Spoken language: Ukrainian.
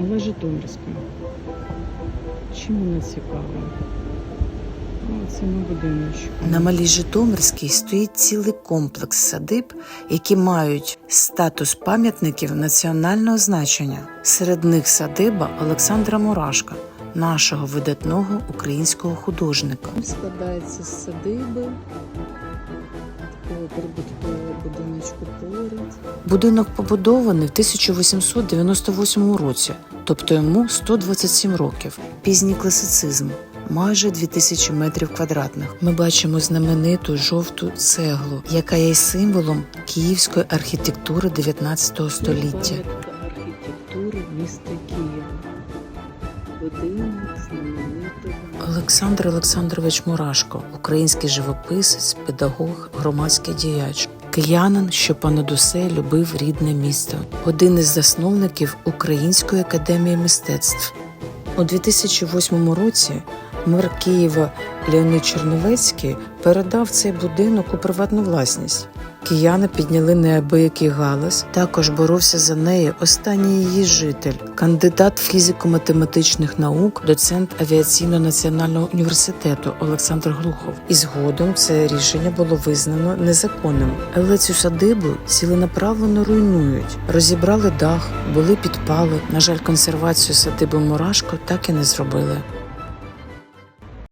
Нова Житомирська. Чим вона цікава? Це на Малій Житомирській стоїть цілий комплекс садиб, які мають статус пам'ятників національного значення. Серед них садиба Олександра Мурашка, нашого видатного українського художника. Складається з садиби, будиночку поряд. Будинок побудований в 1898 році, тобто йому 127 років. Пізній класицизм. Майже 2000 метрів квадратних. Ми бачимо знамениту жовту цеглу, яка є символом київської архітектури 19 століття. Архітектури міста Києва. Олександр Олександрович Мурашко, український живописець, педагог, громадський діяч. Киянин, що понад усе любив рідне місто, один із засновників Української академії мистецтв. У 2008 році мер Києва Леонид Черновецький передав цей будинок у приватну власність. Кияни підняли неабиякий галас. Також боровся за неї останній її житель, кандидат фізико-математичних наук, доцент авіаційного національного університету Олександр Глухов. І згодом це рішення було визнано незаконним. Але цю садибу ціленаправлено руйнують. Розібрали дах, були підпали. На жаль, консервацію садиби Мурашко так і не зробили.